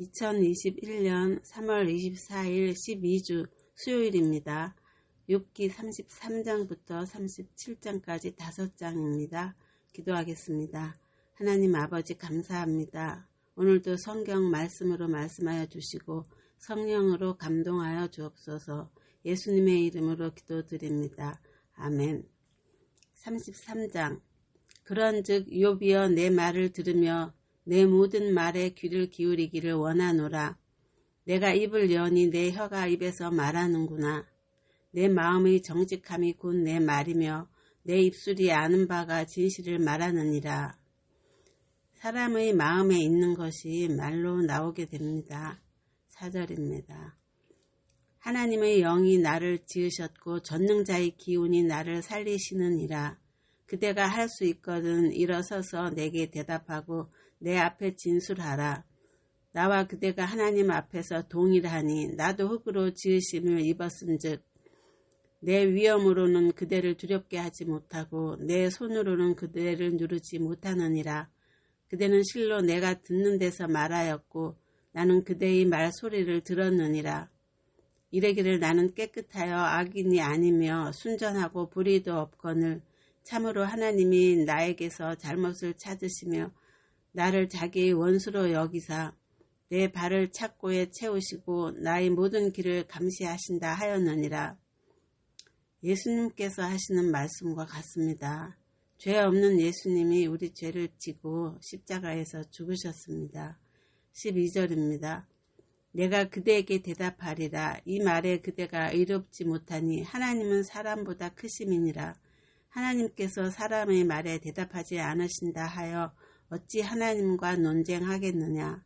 2021년 3월 24일 12주 수요일입니다. 6기 33장부터 37장까지 5장입니다. 기도하겠습니다. 하나님 아버지 감사합니다. 오늘도 성경 말씀으로 말씀하여 주시고 성령으로 감동하여 주옵소서 예수님의 이름으로 기도드립니다. 아멘 33장 그런즉 요비여 내 말을 들으며 내 모든 말에 귀를 기울이기를 원하노라. 내가 입을 여니 내 혀가 입에서 말하는구나. 내 마음의 정직함이 곧 내 말이며 내 입술이 아는 바가 진실을 말하느니라. 사람의 마음에 있는 것이 말로 나오게 됩니다. 사절입니다. 하나님의 영이 나를 지으셨고 전능자의 기운이 나를 살리시느니라. 그대가 할 수 있거든 일어서서 내게 대답하고 내 앞에 진술하라. 나와 그대가 하나님 앞에서 동일하니 나도 흙으로 지으심을 입었은즉 내 위엄으로는 그대를 두렵게 하지 못하고 내 손으로는 그대를 누르지 못하느니라. 그대는 실로 내가 듣는 데서 말하였고 나는 그대의 말소리를 들었느니라. 이래기를 나는 깨끗하여 악인이 아니며 순전하고 불의도 없거늘 참으로 하나님이 나에게서 잘못을 찾으시며 나를 자기의 원수로 여기사 내 발을 착고에 채우시고 나의 모든 길을 감시하신다 하였느니라. 예수님께서 하시는 말씀과 같습니다. 죄 없는 예수님이 우리 죄를 지고 십자가에서 죽으셨습니다. 12절입니다. 내가 그대에게 대답하리라. 이 말에 그대가 의롭지 못하니 하나님은 사람보다 크심이니라. 하나님께서 사람의 말에 대답하지 않으신다 하여 어찌 하나님과 논쟁하겠느냐.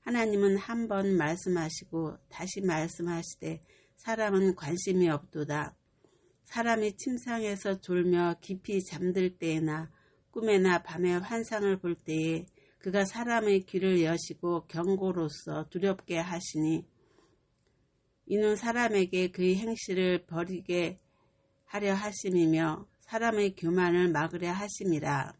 하나님은 한 번 말씀하시고 다시 말씀하시되 사람은 관심이 없도다. 사람이 침상에서 졸며 깊이 잠들 때에나 꿈에나 밤에 환상을 볼 때에 그가 사람의 귀를 여시고 경고로서 두렵게 하시니 이는 사람에게 그의 행실을 버리게 하려 하심이며 사람의 교만을 막으려 하심이라.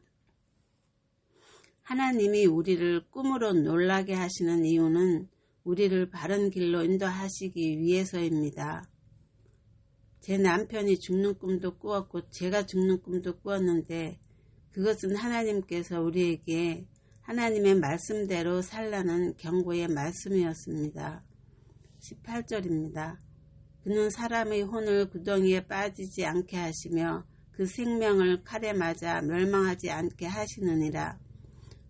하나님이 우리를 꿈으로 놀라게 하시는 이유는 우리를 바른 길로 인도하시기 위해서입니다. 제 남편이 죽는 꿈도 꾸었고 제가 죽는 꿈도 꾸었는데 그것은 하나님께서 우리에게 하나님의 말씀대로 살라는 경고의 말씀이었습니다. 18절입니다. 그는 사람의 혼을 구덩이에 빠지지 않게 하시며 그 생명을 칼에 맞아 멸망하지 않게 하시느니라.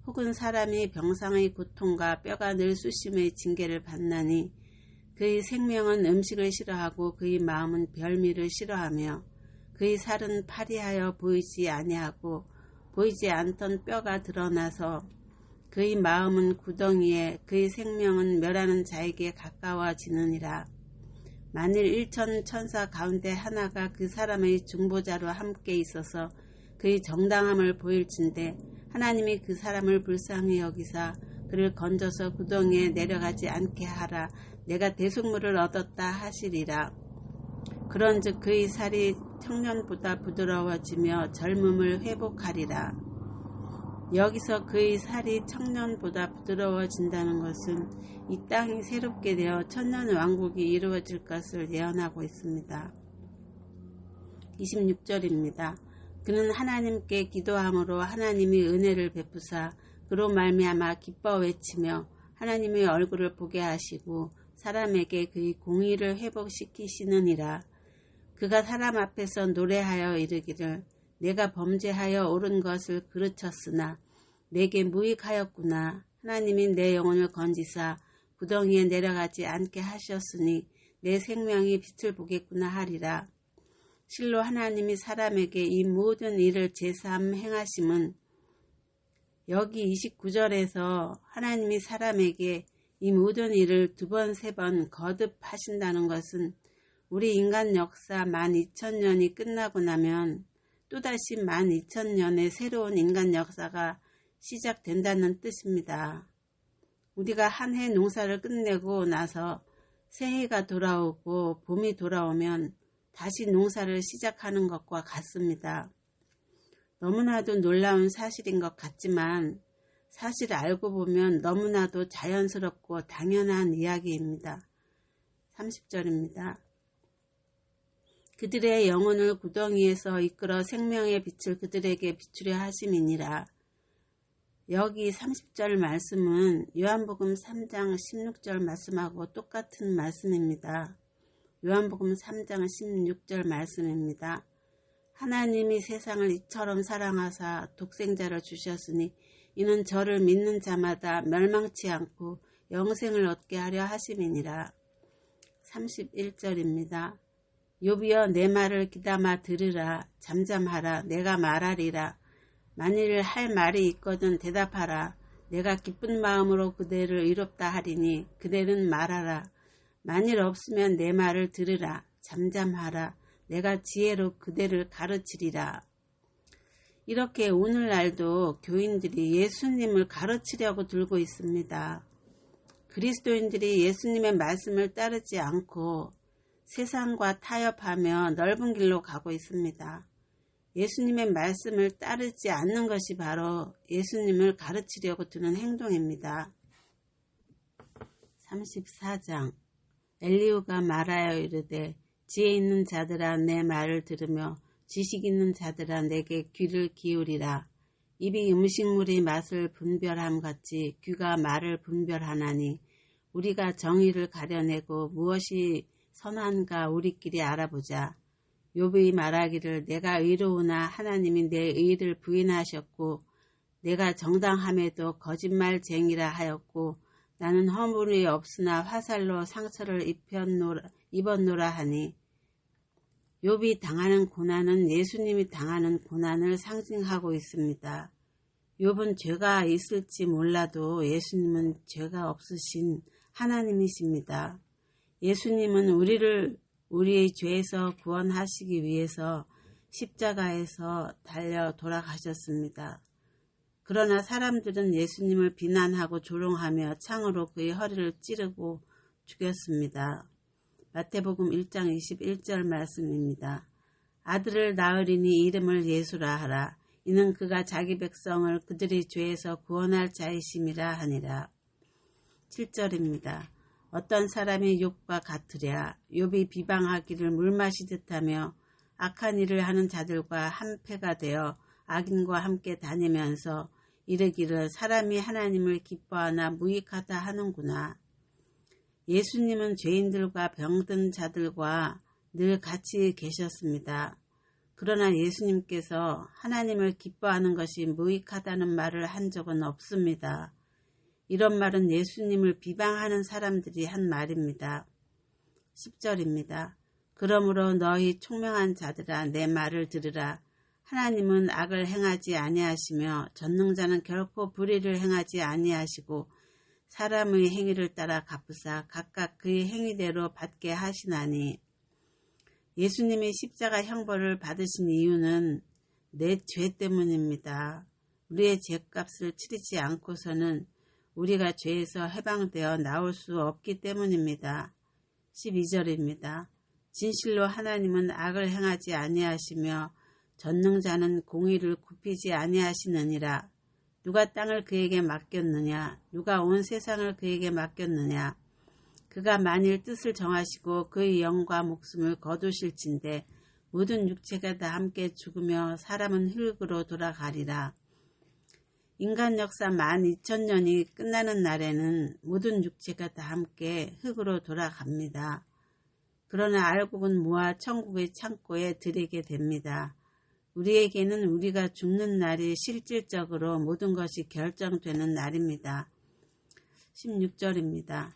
혹은 사람이 병상의 고통과 뼈가 늘 쑤심의 징계를 받나니 그의 생명은 음식을 싫어하고 그의 마음은 별미를 싫어하며 그의 살은 파리하여 보이지 아니하고 보이지 않던 뼈가 드러나서 그의 마음은 구덩이에 그의 생명은 멸하는 자에게 가까워지느니라. 만일 일천 천사 가운데 하나가 그 사람의 중보자로 함께 있어서 그의 정당함을 보일진데 하나님이 그 사람을 불쌍히 여기사 그를 건져서 구덩이에 내려가지 않게 하라 내가 대속물을 얻었다 하시리라. 그런즉 그의 살이 청년보다 부드러워지며 젊음을 회복하리라. 여기서 그의 살이 청년보다 부드러워진다는 것은 이 땅이 새롭게 되어 천년 왕국이 이루어질 것을 예언하고 있습니다. 26절입니다. 그는 하나님께 기도함으로 하나님이 은혜를 베푸사 그로 말미암아 기뻐 외치며 하나님의 얼굴을 보게 하시고 사람에게 그의 공의를 회복시키시느니라. 그가 사람 앞에서 노래하여 이르기를 내가 범죄하여 옳은 것을 그르쳤으나 내게 무익하였구나. 하나님이 내 영혼을 건지사 구덩이에 내려가지 않게 하셨으니 내 생명이 빛을 보겠구나 하리라. 실로 하나님이 사람에게 이 모든 일을 제삼 행하심은 여기 29절에서 하나님이 사람에게 이 모든 일을 두 번, 세 번 거듭하신다는 것은 우리 인간 역사 12,000년이 끝나고 나면 또다시 12,000년의 새로운 인간 역사가 시작된다는 뜻입니다. 우리가 한 해 농사를 끝내고 나서 새해가 돌아오고 봄이 돌아오면 다시 농사를 시작하는 것과 같습니다. 너무나도 놀라운 사실인 것 같지만 사실 알고 보면 너무나도 자연스럽고 당연한 이야기입니다. 30절입니다. 그들의 영혼을 구덩이에서 이끌어 생명의 빛을 그들에게 비추려 하심이니라. 여기 30절 말씀은 요한복음 3장 16절 말씀하고 똑같은 말씀입니다. 요한복음 3장 16절 말씀입니다. 하나님이 세상을 이처럼 사랑하사 독생자를 주셨으니 이는 저를 믿는 자마다 멸망치 않고 영생을 얻게 하려 하심이니라. 31절입니다. 요비여 내 말을 기담아 들으라 잠잠하라 내가 말하리라 만일 할 말이 있거든 대답하라 내가 기쁜 마음으로 그대를 이롭다 하리니 그대는 말하라 만일 없으면 내 말을 들으라 잠잠하라 내가 지혜로 그대를 가르치리라 이렇게 오늘날도 교인들이 예수님을 가르치려고 들고 있습니다. 그리스도인들이 예수님의 말씀을 따르지 않고 세상과 타협하며 넓은 길로 가고 있습니다. 예수님의 말씀을 따르지 않는 것이 바로 예수님을 가르치려고 드는 행동입니다. 34장 엘리우가 말하여 이르되 지혜 있는 자들아 내 말을 들으며 지식 있는 자들아 내게 귀를 기울이라. 입이 음식물의 맛을 분별함 같이 귀가 말을 분별하나니 우리가 정의를 가려내고 무엇이 선한가 우리끼리 알아보자. 욥이 말하기를 내가 의로우나 하나님이 내 의를 부인하셨고 내가 정당함에도 거짓말쟁이라 하였고 나는 허물이 없으나 화살로 상처를 입혔노라, 입었노라 하니 욥이 당하는 고난은 예수님이 당하는 고난을 상징하고 있습니다. 욥은 죄가 있을지 몰라도 예수님은 죄가 없으신 하나님이십니다. 예수님은 우리를 우리의 죄에서 구원하시기 위해서 십자가에서 달려 돌아가셨습니다. 그러나 사람들은 예수님을 비난하고 조롱하며 창으로 그의 허리를 찌르고 죽였습니다. 마태복음 1장 21절 말씀입니다. 아들을 낳으리니 이름을 예수라 하라. 이는 그가 자기 백성을 그들의 죄에서 구원할 자이심이라 하니라. 7절입니다. 어떤 사람이 욕과 같으랴 욕이 비방하기를 물 마시듯 하며 악한 일을 하는 자들과 한패가 되어 악인과 함께 다니면서 이르기를 사람이 하나님을 기뻐하나 무익하다 하는구나. 예수님은 죄인들과 병든 자들과 늘 같이 계셨습니다. 그러나 예수님께서 하나님을 기뻐하는 것이 무익하다는 말을 한 적은 없습니다. 이런 말은 예수님을 비방하는 사람들이 한 말입니다. 10절입니다. 그러므로 너희 총명한 자들아 내 말을 들으라. 하나님은 악을 행하지 아니하시며 전능자는 결코 불의를 행하지 아니하시고 사람의 행위를 따라 갚으사 각각 그의 행위대로 받게 하시나니 예수님이 십자가 형벌을 받으신 이유는 내 죄 때문입니다. 우리의 죄값을 치르지 않고서는 우리가 죄에서 해방되어 나올 수 없기 때문입니다. 12절입니다. 진실로 하나님은 악을 행하지 아니하시며 전능자는 공의를 굽히지 아니하시느니라. 누가 땅을 그에게 맡겼느냐? 누가 온 세상을 그에게 맡겼느냐? 그가 만일 뜻을 정하시고 그의 영과 목숨을 거두실진데 모든 육체가 다 함께 죽으며 사람은 흙으로 돌아가리라. 인간 역사 만 2천년이 끝나는 날에는 모든 육체가 다 함께 흙으로 돌아갑니다. 그러나 알곡은 모아 천국의 창고에 들이게 됩니다. 우리에게는 우리가 죽는 날이 실질적으로 모든 것이 결정되는 날입니다. 16절입니다.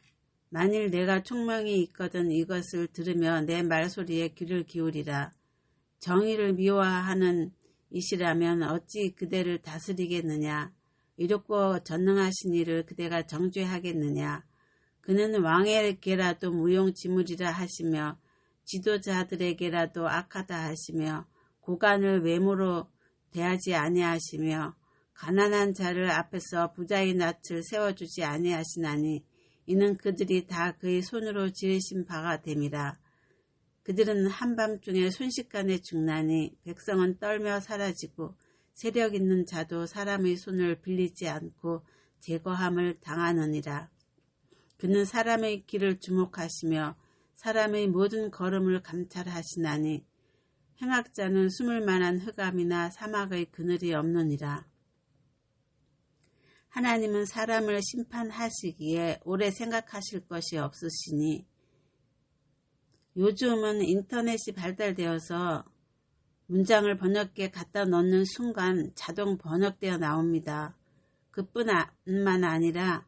만일 내가 총명이 있거든 이것을 들으며 내 말소리에 귀를 기울이라. 정의를 미워하는 이시라면 어찌 그대를 다스리겠느냐. 이롭고 전능하신 이를 그대가 정죄하겠느냐. 그는 왕에게라도 무용지물이라 하시며 지도자들에게라도 악하다 하시며 고관을 외모로 대하지 아니하시며 가난한 자를 앞에서 부자의 낯을 세워주지 아니하시나니 이는 그들이 다 그의 손으로 지으신 바가 됨이라. 그들은 한밤중에 순식간에 죽나니 백성은 떨며 사라지고 세력 있는 자도 사람의 손을 빌리지 않고 제거함을 당하느니라. 그는 사람의 길을 주목하시며 사람의 모든 걸음을 감찰하시나니 행악자는 숨을 만한 흑암이나 사막의 그늘이 없느니라. 하나님은 사람을 심판하시기에 오래 생각하실 것이 없으시니 요즘은 인터넷이 발달되어서 문장을 번역기에 갖다 넣는 순간 자동 번역되어 나옵니다. 그뿐만 아니라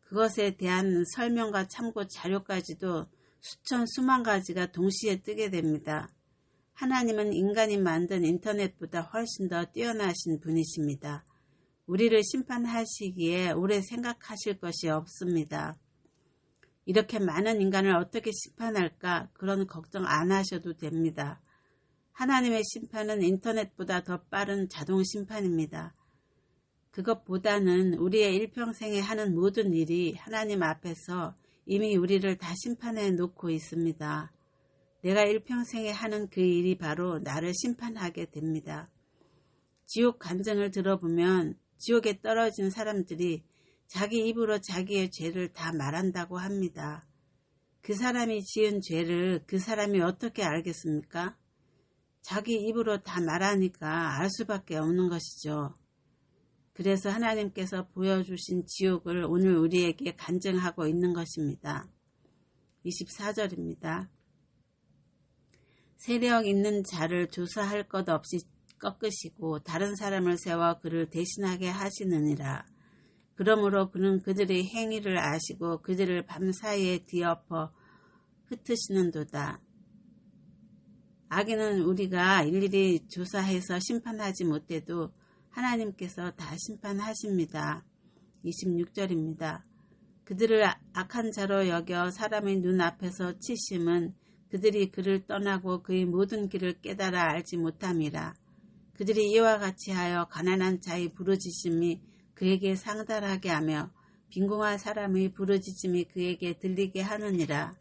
그것에 대한 설명과 참고 자료까지도 수천 수만 가지가 동시에 뜨게 됩니다. 하나님은 인간이 만든 인터넷보다 훨씬 더 뛰어나신 분이십니다. 우리를 심판하시기에 오래 생각하실 것이 없습니다. 이렇게 많은 인간을 어떻게 심판할까 그런 걱정 안 하셔도 됩니다. 하나님의 심판은 인터넷보다 더 빠른 자동 심판입니다. 그것보다는 우리의 일평생에 하는 모든 일이 하나님 앞에서 이미 우리를 다 심판해 놓고 있습니다. 내가 일평생에 하는 그 일이 바로 나를 심판하게 됩니다. 지옥 간증을 들어보면 지옥에 떨어진 사람들이 자기 입으로 자기의 죄를 다 말한다고 합니다. 그 사람이 지은 죄를 그 사람이 어떻게 알겠습니까? 자기 입으로 다 말하니까 알 수밖에 없는 것이죠. 그래서 하나님께서 보여주신 지옥을 오늘 우리에게 간증하고 있는 것입니다. 24절입니다. 세력 있는 자를 조사할 것 없이 꺾으시고 다른 사람을 세워 그를 대신하게 하시느니라. 그러므로 그는 그들의 행위를 아시고 그들을 밤사이에 뒤엎어 흩으시는도다. 악인은 우리가 일일이 조사해서 심판하지 못해도 하나님께서 다 심판하십니다. 26절입니다. 그들을 악한 자로 여겨 사람의 눈앞에서 치심은 그들이 그를 떠나고 그의 모든 길을 깨달아 알지 못함이라. 그들이 이와 같이 하여 가난한 자의 부르짖음이 그에게 상달하게 하며 빈궁한 사람의 부르짖음이 그에게 들리게 하느니라.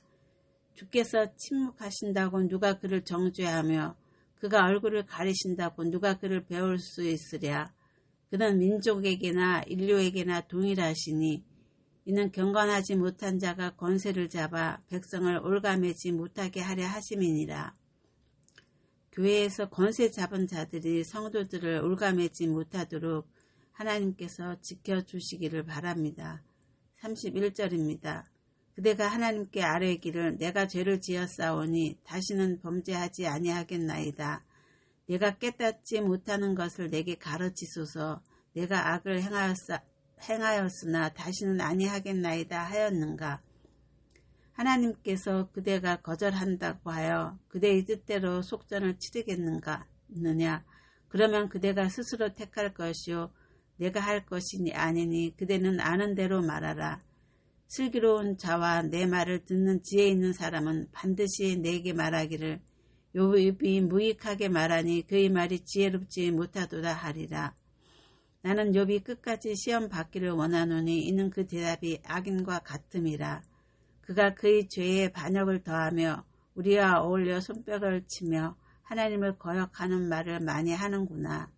주께서 침묵하신다고 누가 그를 정죄하며 그가 얼굴을 가리신다고 누가 그를 배울 수 있으랴. 그는 민족에게나 인류에게나 동일하시니 이는 경건하지 못한 자가 권세를 잡아 백성을 올가매지 못하게 하려 하심이니라. 교회에서 권세 잡은 자들이 성도들을 올가매지 못하도록 하나님께서 지켜주시기를 바랍니다. 31절입니다. 그대가 하나님께 아뢰기를 내가 죄를 지었사오니 다시는 범죄하지 아니하겠나이다. 내가 깨닫지 못하는 것을 내게 가르치소서 내가 악을 행하였사, 행하였으나 다시는 아니하겠나이다 하였는가. 하나님께서 그대가 거절한다고 하여 그대의 뜻대로 속전을 치르겠는가 느냐 그러면 그대가 스스로 택할 것이요 내가 할 것이니 아니니 그대는 아는 대로 말하라 슬기로운 자와 내 말을 듣는 지혜 있는 사람은 반드시 내게 말하기를 욥이 무익하게 말하니 그의 말이 지혜롭지 못하도다 하리라. 나는 욥이 끝까지 시험 받기를 원하노니 이는 그 대답이 악인과 같음이라. 그가 그의 죄에 반역을 더하며 우리와 어울려 손뼉을 치며 하나님을 거역하는 말을 많이 하는구나.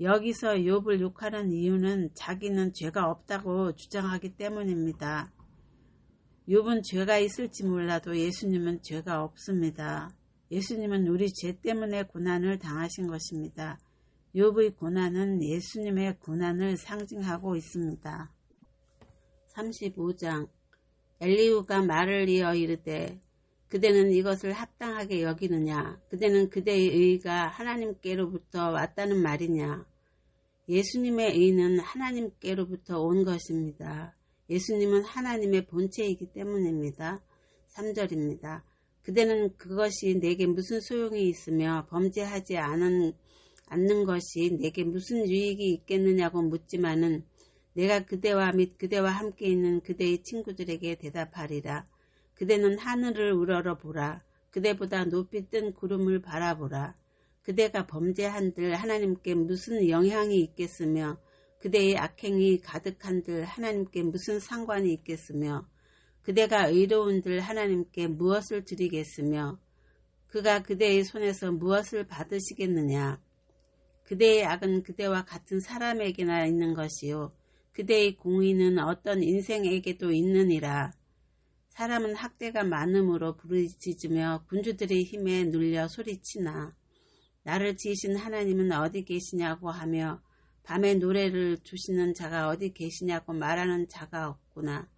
여기서 욥을 욕하는 이유는 자기는 죄가 없다고 주장하기 때문입니다. 욥은 죄가 있을지 몰라도 예수님은 죄가 없습니다. 예수님은 우리 죄 때문에 고난을 당하신 것입니다. 욥의 고난은 예수님의 고난을 상징하고 있습니다. 35장 엘리우가 말을 이어 이르되 그대는 이것을 합당하게 여기느냐? 그대는 그대의 의가 하나님께로부터 왔다는 말이냐? 예수님의 의는 하나님께로부터 온 것입니다. 예수님은 하나님의 본체이기 때문입니다. 3절입니다. 그대는 그것이 내게 무슨 소용이 있으며 범죄하지 않은, 않는 것이 내게 무슨 유익이 있겠느냐고 묻지만은 내가 그대와 및 그대와 함께 있는 그대의 친구들에게 대답하리라. 그대는 하늘을 우러러 보라. 그대보다 높이 뜬 구름을 바라보라. 그대가 범죄한들 하나님께 무슨 영향이 있겠으며 그대의 악행이 가득한들 하나님께 무슨 상관이 있겠으며 그대가 의로운들 하나님께 무엇을 드리겠으며 그가 그대의 손에서 무엇을 받으시겠느냐. 그대의 악은 그대와 같은 사람에게나 있는 것이요. 그대의 공의는 어떤 인생에게도 있느니라. 사람은 학대가 많음으로 부르짖으며 군주들의 힘에 눌려 소리치나 나를 지으신 하나님은 어디 계시냐고 하며 밤에 노래를 주시는 자가 어디 계시냐고 말하는 자가 없구나.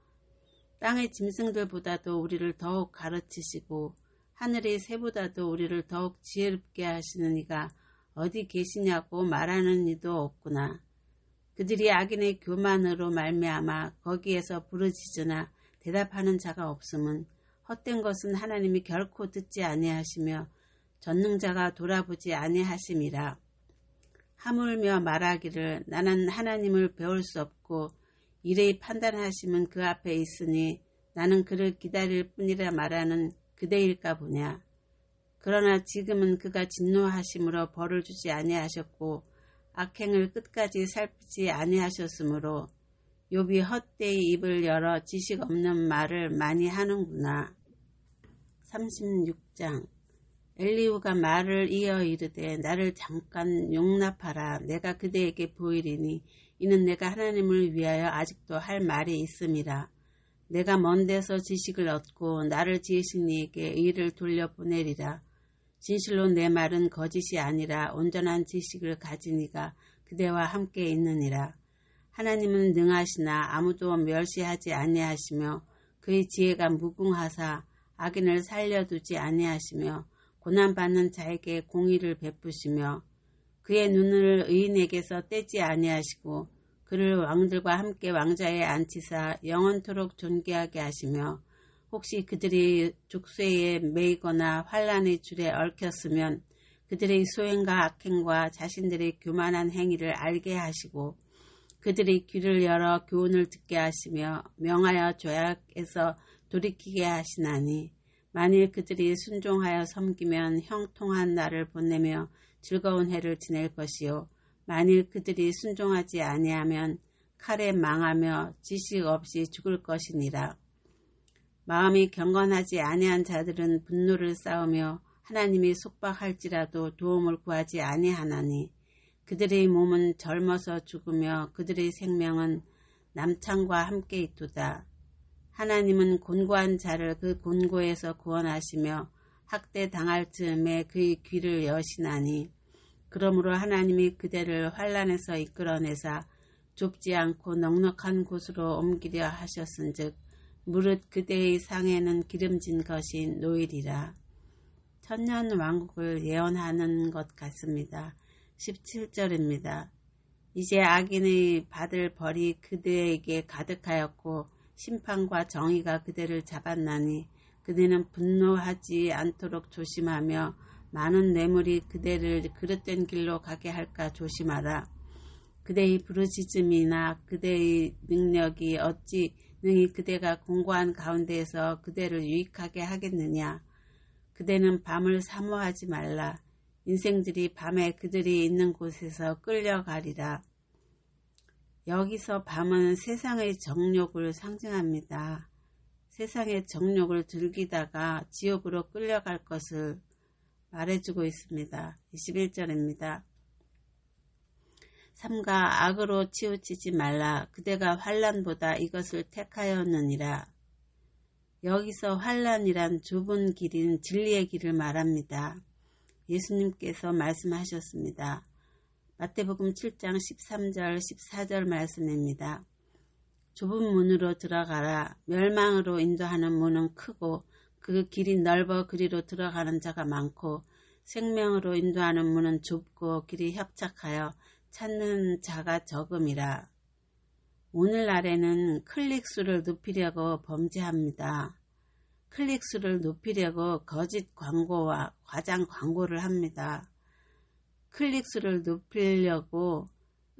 땅의 짐승들보다도 우리를 더욱 가르치시고 하늘의 새보다도 우리를 더욱 지혜롭게 하시는 이가 어디 계시냐고 말하는 이도 없구나. 그들이 악인의 교만으로 말미암아 거기에서 부르짖으나 대답하는 자가 없음은 헛된 것은 하나님이 결코 듣지 아니하시며 전능자가 돌아보지 아니하심이라. 하물며 말하기를 나는 하나님을 배울 수 없고 이레이 판단하심은 그 앞에 있으니 나는 그를 기다릴 뿐이라 말하는 그대일까 보냐. 그러나 지금은 그가 진노하심으로 벌을 주지 아니하셨고 악행을 끝까지 살피지 아니하셨으므로 욥이 헛되이 입을 열어 지식 없는 말을 많이 하는구나. 36장 엘리우가 말을 이어 이르되 나를 잠깐 용납하라 내가 그대에게 보이리니 이는 내가 하나님을 위하여 아직도 할 말이 있음이라. 내가 먼 데서 지식을 얻고 나를 지으신 이에게 의를 돌려보내리라. 진실로 내 말은 거짓이 아니라 온전한 지식을 가진 이가 그대와 함께 있느니라. 하나님은 능하시나 아무도 멸시하지 아니하시며 그의 지혜가 무궁하사 악인을 살려두지 아니하시며 고난받는 자에게 공의를 베푸시며 그의 눈을 의인에게서 떼지 아니하시고 그를 왕들과 함께 왕자에 앉히사 영원토록 존귀하게 하시며 혹시 그들이 족쇄에 매이거나 환란의 줄에 얽혔으면 그들의 소행과 악행과 자신들의 교만한 행위를 알게 하시고 그들의 귀를 열어 교훈을 듣게 하시며 명하여 죄악에서 돌이키게 하시나니 만일 그들이 순종하여 섬기면 형통한 날을 보내며 즐거운 해를 지낼 것이요 만일 그들이 순종하지 아니하면 칼에 망하며 지식 없이 죽을 것이니라. 마음이 경건하지 아니한 자들은 분노를 쌓으며 하나님이 속박할지라도 도움을 구하지 아니하나니 그들의 몸은 젊어서 죽으며 그들의 생명은 남창과 함께 있도다. 하나님은 곤고한 자를 그 곤고에서 구원하시며 학대 당할 즈음에 그의 귀를 여시나니 그러므로 하나님이 그대를 환란에서 이끌어내사 좁지 않고 넉넉한 곳으로 옮기려 하셨은즉 무릇 그대의 상에는 기름진 것이 노일이라. 천년 왕국을 예언하는 것 같습니다. 17절입니다. 이제 악인의 받을 벌이 그대에게 가득하였고 심판과 정의가 그대를 잡았나니 그대는 분노하지 않도록 조심하며 많은 뇌물이 그대를 그릇된 길로 가게 할까 조심하라. 그대의 부르짖음이나 그대의 능력이 어찌 능히 그대가 공고한 가운데에서 그대를 유익하게 하겠느냐. 그대는 밤을 사모하지 말라. 인생들이 밤에 그들이 있는 곳에서 끌려가리라. 여기서 밤은 세상의 정욕을 상징합니다. 세상의 정욕을 즐기다가 지옥으로 끌려갈 것을 말해주고 있습니다. 21절입니다. 삼가 악으로 치우치지 말라. 그대가 환란보다 이것을 택하였느니라. 여기서 환란이란 좁은 길인 진리의 길을 말합니다. 예수님께서 말씀하셨습니다. 마태복음 7장 13절 14절 말씀입니다. 좁은 문으로 들어가라. 멸망으로 인도하는 문은 크고 그 길이 넓어 그리로 들어가는 자가 많고 생명으로 인도하는 문은 좁고 길이 협착하여 찾는 자가 적음이라. 오늘날에는 클릭수를 높이려고 범죄합니다. 클릭수를 높이려고 거짓 광고와 과장 광고를 합니다. 클릭수를 높이려고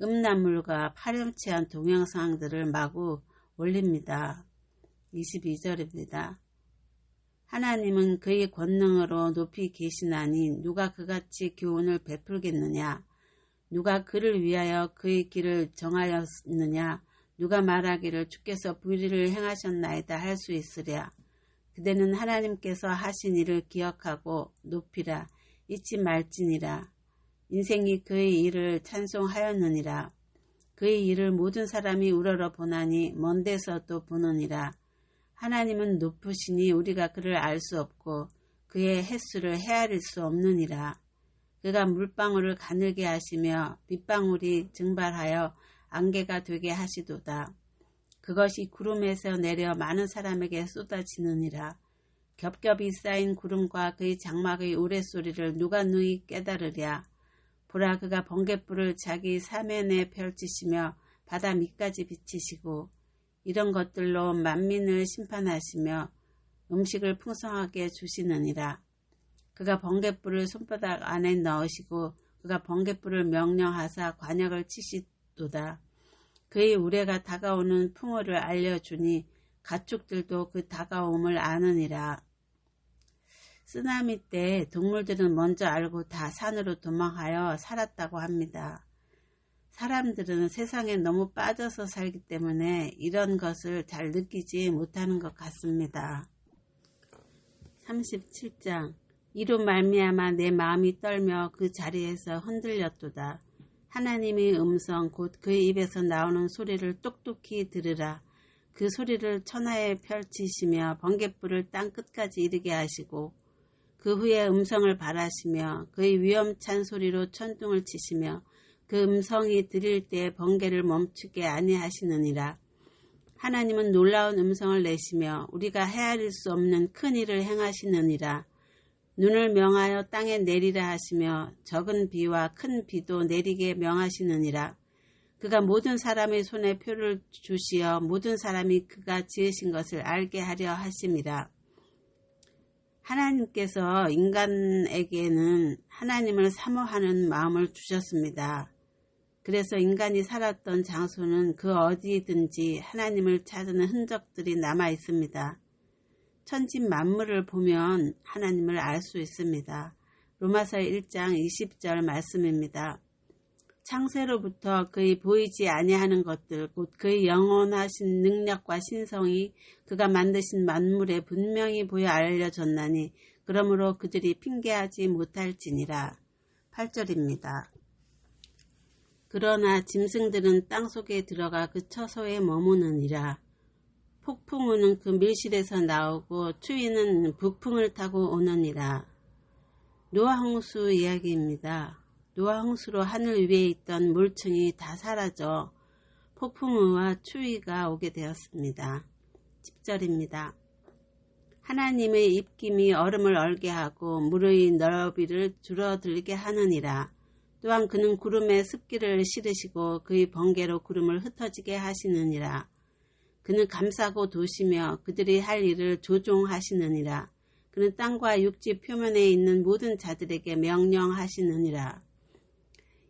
음란물과 파렴치한 동영상들을 마구 올립니다. 22절입니다. 하나님은 그의 권능으로 높이 계시나니 누가 그같이 교훈을 베풀겠느냐? 누가 그를 위하여 그의 길을 정하였느냐? 누가 말하기를 주께서 불의를 행하셨나이다 할 수 있으랴. 그대는 하나님께서 하신 일을 기억하고 높이라 잊지 말지니라. 인생이 그의 일을 찬송하였느니라. 그의 일을 모든 사람이 우러러 보나니 먼 데서도 보느니라. 하나님은 높으시니 우리가 그를 알 수 없고 그의 횟수를 헤아릴 수 없느니라. 그가 물방울을 가늘게 하시며 빗방울이 증발하여 안개가 되게 하시도다. 그것이 구름에서 내려 많은 사람에게 쏟아지느니라. 겹겹이 쌓인 구름과 그의 장막의 우레소리를 누가 누이 깨달으랴. 보라 그가 번갯불을 자기 사면에 펼치시며 바다 밑까지 비치시고 이런 것들로 만민을 심판하시며 음식을 풍성하게 주시느니라. 그가 번갯불을 손바닥 안에 넣으시고 그가 번갯불을 명령하사 관역을 치시도다. 그의 우레가 다가오는 풍어를 알려주니 가축들도 그 다가옴을 아느니라. 쓰나미 때 동물들은 먼저 알고 다 산으로 도망하여 살았다고 합니다. 사람들은 세상에 너무 빠져서 살기 때문에 이런 것을 잘 느끼지 못하는 것 같습니다. 37장 이로 말미암아 내 마음이 떨며 그 자리에서 흔들렸도다. 하나님의 음성 곧 그의 입에서 나오는 소리를 똑똑히 들으라. 그 소리를 천하에 펼치시며 번갯불을 땅 끝까지 이르게 하시고 그 후에 음성을 발하시며 그의 위험찬 소리로 천둥을 치시며 그 음성이 들릴 때 번개를 멈추게 아니하시느니라. 하나님은 놀라운 음성을 내시며 우리가 헤아릴 수 없는 큰 일을 행하시느니라. 눈을 명하여 땅에 내리라 하시며 적은 비와 큰 비도 내리게 명하시느니라. 그가 모든 사람의 손에 표를 주시어 모든 사람이 그가 지으신 것을 알게 하려 하심이라. 하나님께서 인간에게는 하나님을 사모하는 마음을 주셨습니다. 그래서 인간이 살았던 장소는 그 어디든지 하나님을 찾는 흔적들이 남아 있습니다. 천지 만물을 보면 하나님을 알 수 있습니다. 로마서 1장 20절 말씀입니다. 창세로부터 그의 보이지 아니하는 것들 곧 그의 영원하신 능력과 신성이 그가 만드신 만물에 분명히 보여 알려졌나니 그러므로 그들이 핑계하지 못할지니라. 8절입니다. 그러나 짐승들은 땅속에 들어가 그 처소에 머무느니라. 폭풍우는 그 밀실에서 나오고 추위는 북풍을 타고 오느니라. 노아 홍수 이야기입니다. 노아 홍수로 하늘 위에 있던 물층이 다 사라져 폭풍우와 추위가 오게 되었습니다. 10절입니다. 하나님의 입김이 얼음을 얼게 하고 물의 넓이를 줄어들게 하느니라. 또한 그는 구름에 습기를 실으시고 그의 번개로 구름을 흩어지게 하시느니라. 그는 감싸고 도시며 그들이 할 일을 조종하시느니라. 그는 땅과 육지 표면에 있는 모든 자들에게 명령하시느니라.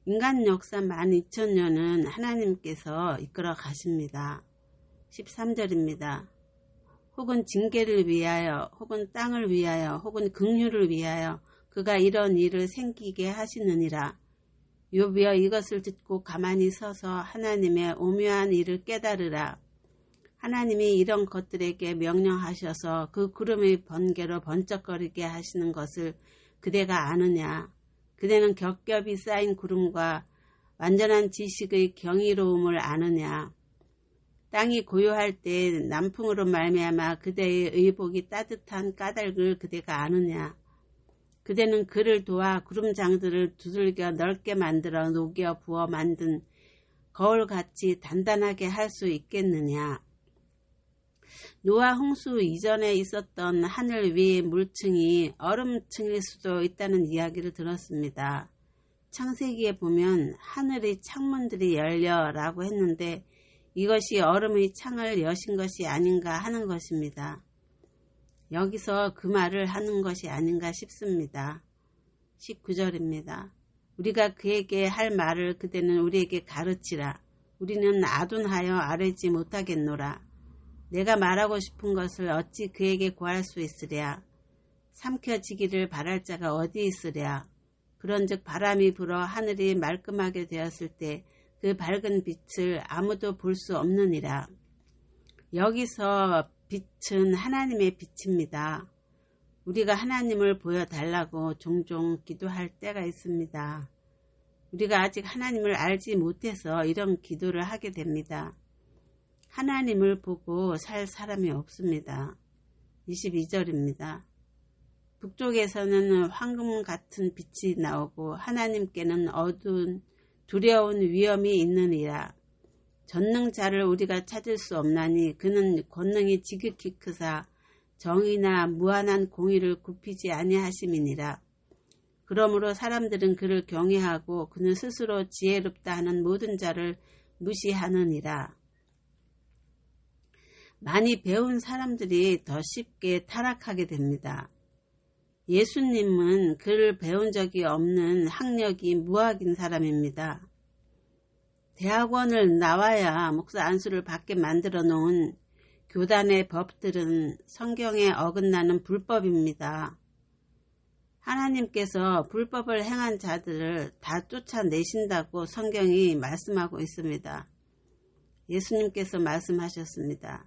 인간 역사 12,000년은 하나님께서 이끌어 가십니다. 13절입니다. 혹은 징계를 위하여 혹은 땅을 위하여 혹은 긍휼을 위하여 그가 이런 일을 생기게 하시느니라. 요비여 이것을 듣고 가만히 서서 하나님의 오묘한 일을 깨달으라. 하나님이 이런 것들에게 명령하셔서 그 구름의 번개로 번쩍거리게 하시는 것을 그대가 아느냐. 그대는 겹겹이 쌓인 구름과 완전한 지식의 경이로움을 아느냐. 땅이 고요할 때 남풍으로 말미암아 그대의 의복이 따뜻한 까닭을 그대가 아느냐. 그대는 그를 도와 구름장들을 두들겨 넓게 만들어 녹여 부어 만든 거울같이 단단하게 할 수 있겠느냐. 노아 홍수 이전에 있었던 하늘 위의 물층이 얼음층일 수도 있다는 이야기를 들었습니다. 창세기에 보면 하늘의 창문들이 열려라고 했는데 이것이 얼음의 창을 여신 것이 아닌가 하는 것입니다. 여기서 그 말을 하는 것이 아닌가 싶습니다. 19절입니다. 우리가 그에게 할 말을 그대는 우리에게 가르치라. 우리는 아둔하여 아뢰지 못하겠노라. 내가 말하고 싶은 것을 어찌 그에게 구할 수 있으랴. 삼켜지기를 바랄 자가 어디 있으랴. 그런즉 바람이 불어 하늘이 말끔하게 되었을 때 그 밝은 빛을 아무도 볼 수 없느니라. 여기서 빛은 하나님의 빛입니다. 우리가 하나님을 보여달라고 종종 기도할 때가 있습니다. 우리가 아직 하나님을 알지 못해서 이런 기도를 하게 됩니다. 하나님을 보고 살 사람이 없습니다. 22절입니다. 북쪽에서는 황금 같은 빛이 나오고 하나님께는 어두운 두려운 위험이 있느니라. 전능자를 우리가 찾을 수 없나니 그는 권능이 지극히 크사 정의나 무한한 공의를 굽히지 아니하심이니라. 그러므로 사람들은 그를 경외하고 그는 스스로 지혜롭다 하는 모든 자를 무시하느니라. 많이 배운 사람들이 더 쉽게 타락하게 됩니다. 예수님은 그를 배운 적이 없는 학력이 무학인 사람입니다. 대학원을 나와야 목사 안수를 받게 만들어 놓은 교단의 법들은 성경에 어긋나는 불법입니다. 하나님께서 불법을 행한 자들을 다 쫓아내신다고 성경이 말씀하고 있습니다. 예수님께서 말씀하셨습니다.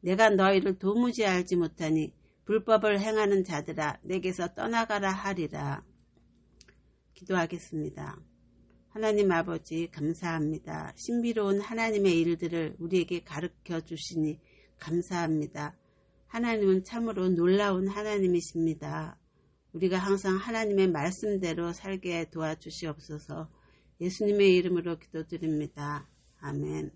내가 너희를 도무지 알지 못하니 불법을 행하는 자들아 내게서 떠나가라 하리라. 기도하겠습니다. 하나님 아버지 감사합니다. 신비로운 하나님의 일들을 우리에게 가르쳐 주시니 감사합니다. 하나님은 참으로 놀라운 하나님이십니다. 우리가 항상 하나님의 말씀대로 살게 도와주시옵소서 예수님의 이름으로 기도드립니다. 아멘.